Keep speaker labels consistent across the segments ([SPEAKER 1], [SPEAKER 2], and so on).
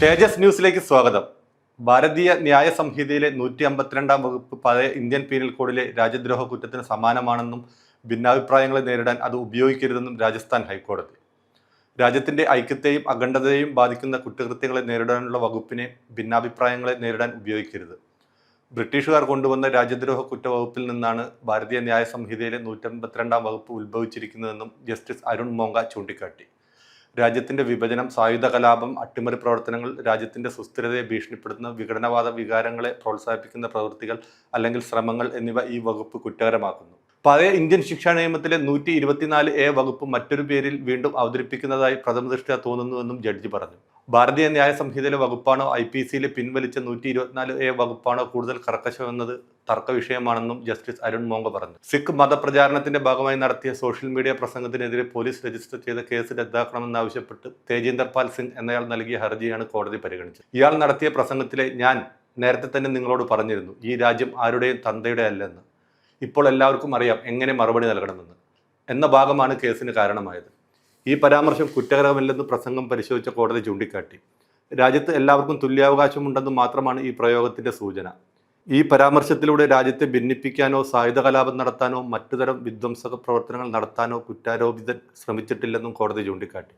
[SPEAKER 1] തേജസ് ന്യൂസിലേക്ക് സ്വാഗതം. ഭാരതീയ ന്യായ സംഹിതയിലെ നൂറ്റി അമ്പത്തിരണ്ടാം വകുപ്പ് പഴയ ഇന്ത്യൻ പീനൽ കോഡിലെ രാജ്യദ്രോഹ കുറ്റത്തിന് സമാനമാണെന്നും ഭിന്നാഭിപ്രായങ്ങളെ നേരിടാൻ അത് ഉപയോഗിക്കരുതെന്നും രാജസ്ഥാൻ ഹൈക്കോടതി. രാജ്യത്തിന്റെ ഐക്യത്തെയും അഖണ്ഡതയെയും ബാധിക്കുന്ന കുറ്റകൃത്യങ്ങളെ നേരിടാനുള്ള വകുപ്പിനെ ഭിന്നാഭിപ്രായങ്ങളെ നേരിടാൻ ഉപയോഗിക്കരുത്. ബ്രിട്ടീഷുകാർ കൊണ്ടുവന്ന രാജ്യദ്രോഹ കുറ്റവകുപ്പിൽ നിന്നാണ് ഭാരതീയ ന്യായ സംഹിതയിലെ നൂറ്റമ്പത്തിരണ്ടാം വകുപ്പ് ഉത്ഭവിച്ചിരിക്കുന്നതെന്നും ജസ്റ്റിസ് അരുൺ മോങ്ക ചൂണ്ടിക്കാട്ടി. രാജ്യത്തിന്റെ വിഭജനം സായുധ കലാപം അട്ടിമറി പ്രവർത്തനങ്ങൾ രാജ്യത്തിന്റെ സുസ്ഥിരതയെ ഭീഷണിപ്പെടുത്തുന്ന വിഘടനവാദ വികാരങ്ങളെ പ്രോത്സാഹിപ്പിക്കുന്ന പ്രവൃത്തികൾ അല്ലെങ്കിൽ ശ്രമങ്ങൾ എന്നിവ ഈ വകുപ്പ് കുറ്റകരമാക്കുന്നു. പഴയ ഇന്ത്യൻ ശിക്ഷാ നിയമത്തിലെ നൂറ്റി ഇരുപത്തിനാല് എ വകുപ്പ് മറ്റൊരു പേരിൽ വീണ്ടും അവതരിപ്പിക്കുന്നതായി പ്രഥമദൃഷ്ട്യാ തോന്നുന്നുവെന്നും ജഡ്ജി പറഞ്ഞു. ഭാരതീയ ന്യായ സംഹിതയിലെ വകുപ്പാണോ ഐ പി സിയിലെ പിൻവലിച്ച നൂറ്റി ഇരുപത്തിനാല് എ വകുപ്പാണോ കൂടുതൽ കർക്കശമെന്നത്? തർക്ക വിഷയമാണെന്നും ജസ്റ്റിസ് അരുൺ മോങ്ക പറഞ്ഞു. സിഖ് മതപ്രചാരണത്തിന്റെ ഭാഗമായി നടത്തിയ സോഷ്യൽ മീഡിയ പ്രസംഗത്തിനെതിരെ പോലീസ് രജിസ്റ്റർ ചെയ്ത കേസ് റദ്ദാക്കണമെന്നാവശ്യപ്പെട്ട് തേജീന്ദർ പാൽ സിംഗ് എന്നയാൾ നൽകിയ ഹർജിയാണ് കോടതി പരിഗണിച്ചത്. ഇയാൾ നടത്തിയ പ്രസംഗത്തിലെ ഞാൻ നേരത്തെ തന്നെ നിങ്ങളോട് പറഞ്ഞിരുന്നു ഈ രാജ്യം ആരുടെയും തന്തയുടെ അല്ലെന്ന്. ഇപ്പോൾ എല്ലാവർക്കും അറിയാം എങ്ങനെ മറുപടി നൽകണമെന്ന്. എന്ന ഭാഗമാണ് കേസിന് കാരണമായത്. ഈ പരാമർശം കുറ്റകരമല്ലെന്ന് പ്രസംഗം പരിശോധിച്ച കോടതി ചൂണ്ടിക്കാട്ടി. രാജ്യത്ത് എല്ലാവർക്കും തുല്യാവകാശമുണ്ടെന്ന് മാത്രമാണ് ഈ പ്രയോഗത്തിന്റെ സൂചന. ഈ പരാമർശത്തിലൂടെ രാജ്യത്തെ ഭിന്നിപ്പിക്കാനോ സായുധ കലാപം നടത്താനോ മറ്റുതരം വിധ്വംസക പ്രവർത്തനങ്ങൾ നടത്താനോ കുറ്റാരോപിതൻ ശ്രമിച്ചിട്ടില്ലെന്നും കോടതി ചൂണ്ടിക്കാട്ടി.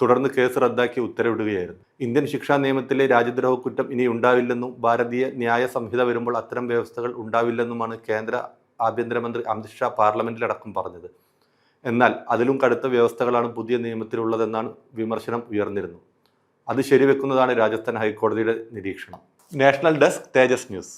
[SPEAKER 1] തുടർന്ന് കേസ് റദ്ദാക്കി ഉത്തരവിടുകയായിരുന്നു. ഇന്ത്യൻ ശിക്ഷാ നിയമത്തിലെ രാജ്യദ്രോഹ കുറ്റം ഇനി ഉണ്ടാവില്ലെന്നും ഭാരതീയ ന്യായ സംഹിത വരുമ്പോൾ അത്തരം വ്യവസ്ഥകൾ ഉണ്ടാവില്ലെന്നുമാണ് കേന്ദ്ര ആഭ്യന്തരമന്ത്രി അമിത്ഷാ പാർലമെന്റിലടക്കം പറഞ്ഞത്. എന്നാൽ അതിലും കടുത്ത വ്യവസ്ഥകളാണ് പുതിയ നിയമത്തിലുള്ളതെന്നാണ് വിമർശനം ഉയർന്നിരുന്നു അത് ശരിവെക്കുന്നതാണ് രാജസ്ഥാൻ ഹൈക്കോടതിയുടെ നിരീക്ഷണം. നാഷണൽ ഡെസ്ക് തേജസ് ന്യൂസ്